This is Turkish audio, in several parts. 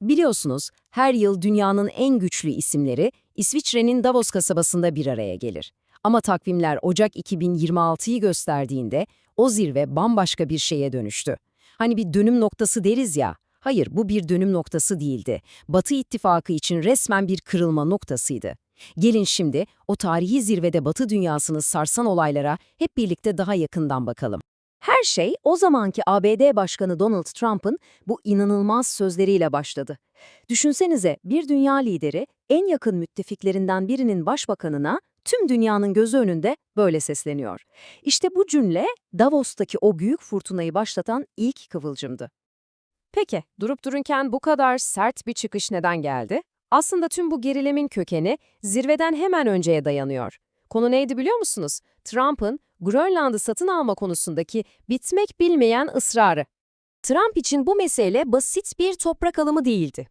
Biliyorsunuz, her yıl dünyanın en güçlü isimleri İsviçre'nin Davos kasabasında bir araya gelir. Ama takvimler Ocak 2026'yı gösterdiğinde o zirve bambaşka bir şeye dönüştü. Hani bir dönüm noktası deriz ya, hayır bu bir dönüm noktası değildi. Batı ittifakı için resmen bir kırılma noktasıydı. Gelin şimdi o tarihi zirvede Batı dünyasını sarsan olaylara hep birlikte daha yakından bakalım. Her şey o zamanki ABD Başkanı Donald Trump'ın bu inanılmaz sözleriyle başladı. Düşünsenize bir dünya lideri en yakın müttefiklerinden birinin başbakanına tüm dünyanın gözü önünde böyle sesleniyor. İşte bu cümle Davos'taki o büyük fırtınayı başlatan ilk kıvılcımdı. Peki, durup dururken bu kadar sert bir çıkış neden geldi? Aslında tüm bu gerilimin kökeni zirveden hemen önceye dayanıyor. Konu neydi biliyor musunuz? Trump'ın Grönland'ı satın alma konusundaki bitmek bilmeyen ısrarı. Trump için bu mesele basit bir toprak alımı değildi.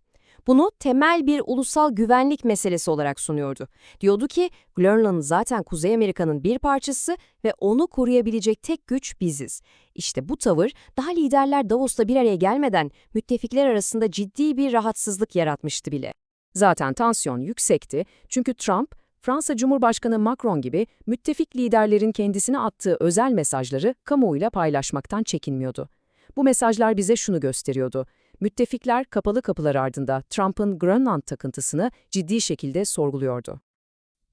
Bunu temel bir ulusal güvenlik meselesi olarak sunuyordu. Diyordu ki Grönland zaten Kuzey Amerika'nın bir parçası ve onu koruyabilecek tek güç biziz. İşte bu tavır daha liderler Davos'ta bir araya gelmeden müttefikler arasında ciddi bir rahatsızlık yaratmıştı bile. Zaten tansiyon yüksekti çünkü Trump, Fransa Cumhurbaşkanı Macron gibi müttefik liderlerin kendisine attığı özel mesajları kamuoyuyla paylaşmaktan çekinmiyordu. Bu mesajlar bize şunu gösteriyordu. Müttefikler kapalı kapılar ardında Trump'ın Grönland takıntısını ciddi şekilde sorguluyordu.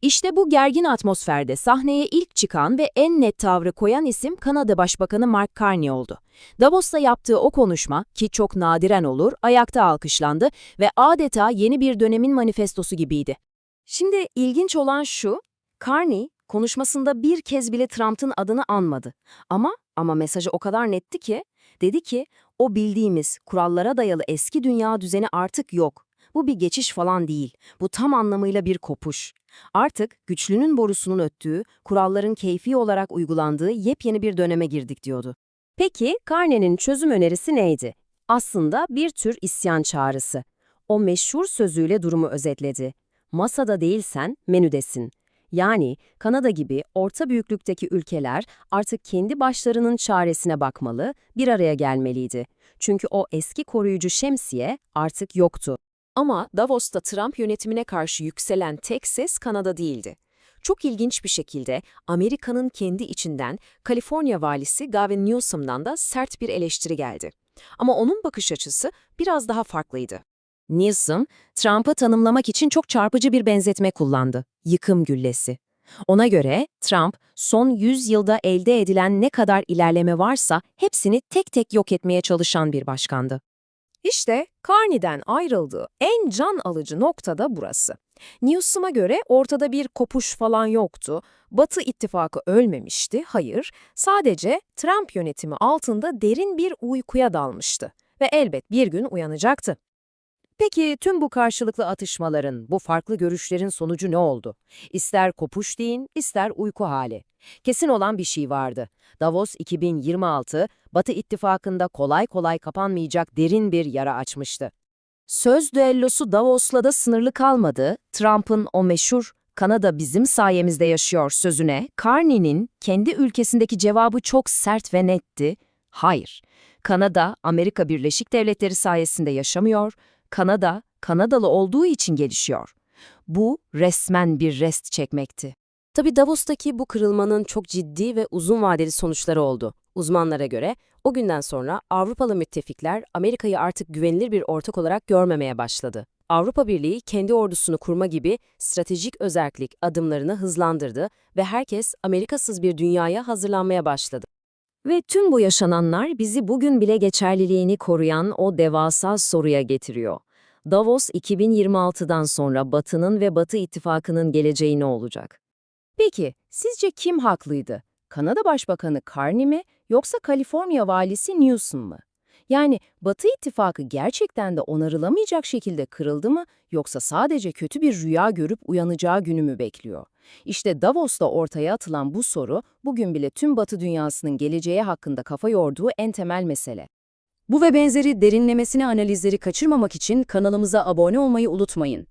İşte bu gergin atmosferde sahneye ilk çıkan ve en net tavrı koyan isim Kanada Başbakanı Mark Carney oldu. Davos'ta yaptığı o konuşma, ki çok nadiren olur, ayakta alkışlandı ve adeta yeni bir dönemin manifestosu gibiydi. Şimdi ilginç olan şu, Carney konuşmasında bir kez bile Trump'ın adını anmadı. Ama ama mesajı o kadar netti ki, dedi ki o bildiğimiz kurallara dayalı eski dünya düzeni artık yok. Bu bir geçiş falan değil. Bu tam anlamıyla bir kopuş. Artık güçlünün borusunun öttüğü, kuralların keyfi olarak uygulandığı yepyeni bir döneme girdik diyordu. Peki Carney'nin çözüm önerisi neydi? Aslında bir tür isyan çağrısı. O meşhur sözüyle durumu özetledi. Masada değilsen menüdesin. Yani Kanada gibi orta büyüklükteki ülkeler artık kendi başlarının çaresine bakmalı, bir araya gelmeliydi. Çünkü o eski koruyucu şemsiye artık yoktu. Ama Davos'ta Trump yönetimine karşı yükselen tek ses Kanada değildi. Çok ilginç bir şekilde Amerika'nın kendi içinden Kaliforniya valisi Gavin Newsom'dan da sert bir eleştiri geldi. Ama onun bakış açısı biraz daha farklıydı. Newsom, Trump'ı tanımlamak için çok çarpıcı bir benzetme kullandı. Yıkım güllesi. Ona göre Trump, son 100 yılda elde edilen ne kadar ilerleme varsa hepsini tek tek yok etmeye çalışan bir başkandı. İşte Carney'den ayrıldığı en can alıcı nokta da burası. Newsom'a göre ortada bir kopuş falan yoktu. Batı ittifakı ölmemişti, hayır. Sadece Trump yönetimi altında derin bir uykuya dalmıştı. Ve elbet bir gün uyanacaktı. Peki tüm bu karşılıklı atışmaların, bu farklı görüşlerin sonucu ne oldu? İster kopuş deyin, ister uyku hali. Kesin olan bir şey vardı. Davos 2026, Batı ittifakında kolay kolay kapanmayacak derin bir yara açmıştı. Söz düellosu Davos'la da sınırlı kalmadı. Trump'ın o meşhur Kanada bizim sayemizde yaşıyor sözüne, Carney'nin kendi ülkesindeki cevabı çok sert ve netti. Hayır, Kanada, Amerika Birleşik Devletleri sayesinde yaşamıyor, Kanada, Kanadalı olduğu için gelişiyor. Bu resmen bir rest çekmekti. Tabi Davos'taki bu kırılmanın çok ciddi ve uzun vadeli sonuçları oldu. Uzmanlara göre o günden sonra Avrupalı müttefikler Amerika'yı artık güvenilir bir ortak olarak görmemeye başladı. Avrupa Birliği kendi ordusunu kurma gibi stratejik özellik adımlarını hızlandırdı ve herkes Amerikasız bir dünyaya hazırlanmaya başladı. Ve tüm bu yaşananlar bizi bugün bile geçerliliğini koruyan o devasa soruya getiriyor. Davos 2026'dan sonra Batı'nın ve Batı ittifakının geleceği ne olacak? Peki, sizce kim haklıydı? Kanada Başbakanı Carney mi yoksa Kaliforniya valisi Newsom mu? Yani Batı ittifakı gerçekten de onarılamayacak şekilde kırıldı mı yoksa sadece kötü bir rüya görüp uyanacağı günü mü bekliyor? İşte Davos'ta ortaya atılan bu soru bugün bile tüm Batı dünyasının geleceği hakkında kafa yorduğu en temel mesele. Bu ve benzeri derinlemesine analizleri kaçırmamak için kanalımıza abone olmayı unutmayın.